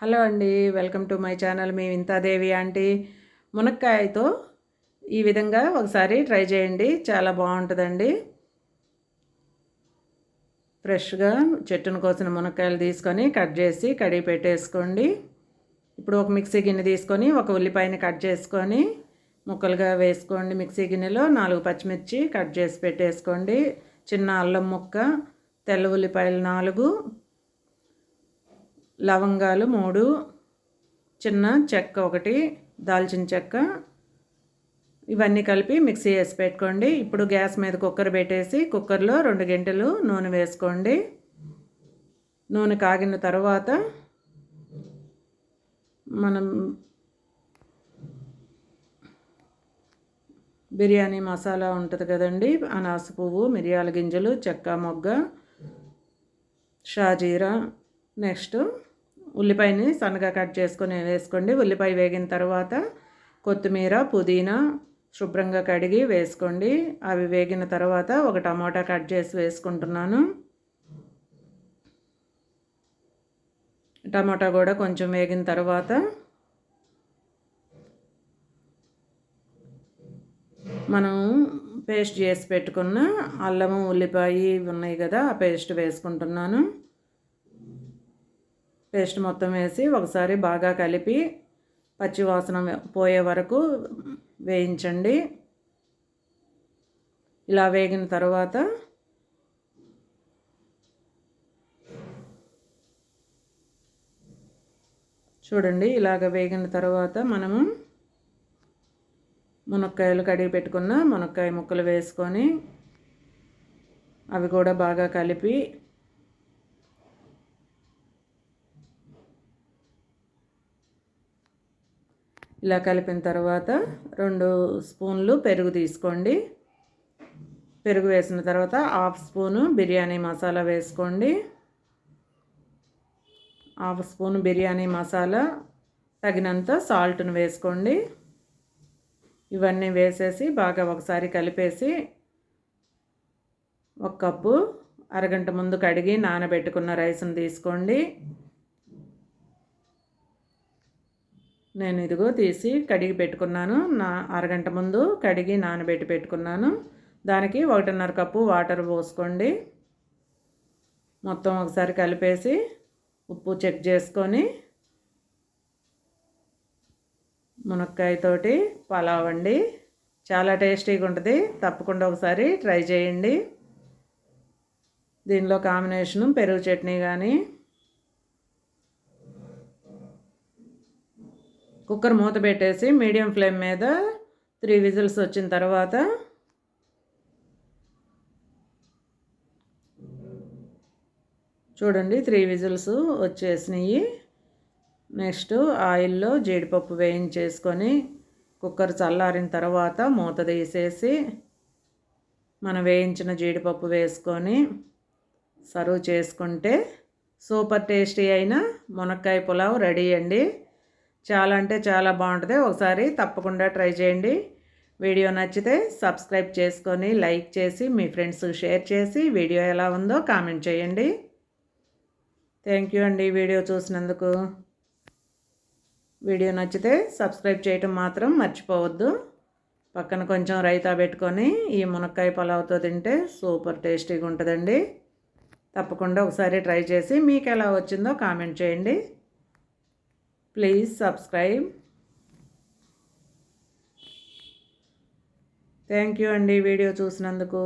Hello అండి welcome to my channel. మీ Vinthadevi aunty. మునక్కాయతో ఈ విధంగా ఒకసారి ట్రై చేయండి. చాలా బాగుంటుందండి. ఫ్రెష్గా చెట్టును కోసిన మునక్కాయలు తీసుకొని కట్ చేసి కడిగి పెట్టేసుకోండి. ఇప్పుడు ఒక మిక్సీ గిన్నె తీసుకొని ఒక ఉల్లిపాయని కట్ చేసుకొని ముక్కలుగా వేసుకోండి. మిక్సీ గిన్నెలో నాలుగు పచ్చిమిర్చి కట్ చేసి పెట్టేసుకోండి. చిన్న అల్లం ముక్క తెల్ల ఉల్లిపాయలు నాలుగు లవంగాలు మూడు చిన్న చెక్క ఒకటి దాల్చిన చెక్క. ఇవన్నీ కలిపి మిక్సీ వేసి పెట్టుకోండి. ఇప్పుడు గ్యాస్ మీద కుక్కర్ పెట్టేసి కుక్కర్లో రెండు గంటలు నూనె వేసుకోండి. నూనె కాగిన తర్వాత మనం బిర్యానీ మసాలా ఉంటుంది కదండి అనాస పువ్వు మిరియాల గింజలు చెక్క మొగ్గ షాజీరా. నెక్స్ట్ ఉల్లిపాయని సన్నగా కట్ చేసుకొని వేసుకోండి. ఉల్లిపాయ వేగిన తర్వాత కొత్తిమీర పుదీనా శుభ్రంగా కడిగి వేసుకోండి. అవి వేగిన తర్వాత ఒక టమాటా కట్ చేసి వేసుకుంటున్నాను. టమాటా కూడా కొంచెం వేగిన తర్వాత మనం పేస్ట్ చేసి పెట్టుకున్న అల్లము ఉల్లిపాయ ఉన్నాయి కదా ఆ పేస్ట్ వేసుకుంటున్నాను. పేస్ట్ మొత్తం వేసి ఒకసారి బాగా కలిపి పచ్చివాసన పోయే వరకు వేయించండి. ఇలా వేగిన తర్వాత చూడండి ఇలాగ వేగిన తర్వాత మనము మునక్కాయలు కడిగి పెట్టుకున్న మునక్కాయ ముక్కలు వేసుకొని అవి కూడా బాగా కలిపి ఇలా కలిపిన తర్వాత రెండు స్పూన్లు పెరుగు తీసుకోండి. పెరుగు వేసిన తర్వాత హాఫ్ స్పూను బిర్యానీ మసాలా వేసుకోండి. హాఫ్ స్పూన్ బిర్యానీ మసాలా తగినంత సాల్ట్ను వేసుకోండి. ఇవన్నీ వేసేసి బాగా ఒకసారి కలిపేసి ఒక కప్పు అరగంట ముందు కడిగి నానబెట్టుకున్న రైస్ని తీసుకోండి. నేను ఇదిగో తీసి కడిగి పెట్టుకున్నాను. నా అరగంట ముందు కడిగి నానబెట్టి పెట్టుకున్నాను. దానికి ఒకటిన్నర కప్పు వాటర్ పోసుకోండి. మొత్తం ఒకసారి కలిపేసి ఉప్పు చెక్ చేసుకొని మునక్కాయతోటి పలావ్ అండి చాలా టేస్టీగా ఉంటుంది. తప్పకుండా ఒకసారి ట్రై చేయండి. దీనిలో కాంబినేషను పెరుగు చట్నీ కానీ కుక్కర్ మూత పెట్టేసి మీడియం ఫ్లేమ్ మీద త్రీ విజిల్స్ వచ్చిన తర్వాత చూడండి త్రీ విజిల్స్ వచ్చేసినాయి. నెక్స్ట్ ఆయిల్లో జీడిపప్పు వేయించేసుకొని కుక్కర్ చల్లారిన తర్వాత మూత తీసేసి మనం వేయించిన జీడిపప్పు వేసుకొని సర్వ్ చేసుకుంటే సూపర్ టేస్టీ అయిన మునక్కాయ పులావ్ రెడీ అండి. చాలా అంటే చాలా బాగుంటుంది. ఒకసారి తప్పకుండా ట్రై చేయండి. వీడియో నచ్చితే సబ్స్క్రైబ్ చేసుకొని లైక్ చేసి మీ ఫ్రెండ్స్ షేర్ చేసి వీడియో ఎలా ఉందో కామెంట్ చేయండి. థ్యాంక్ యూ అండి వీడియో చూసినందుకు. వీడియో నచ్చితే సబ్స్క్రైబ్ చేయటం మాత్రం మర్చిపోవద్దు. పక్కన కొంచెం రైతా పెట్టుకొని ఈ మునక్కాయ పలావ్తో తింటే సూపర్ టేస్టీగా ఉంటుందండి. తప్పకుండా ఒకసారి ట్రై చేసి మీకు ఎలా వచ్చిందో కామెంట్ చేయండి. ప్లీజ్ సబ్స్క్రైబ్ థ్యాంక్ యూ అండి వీడియో చూసినందుకు.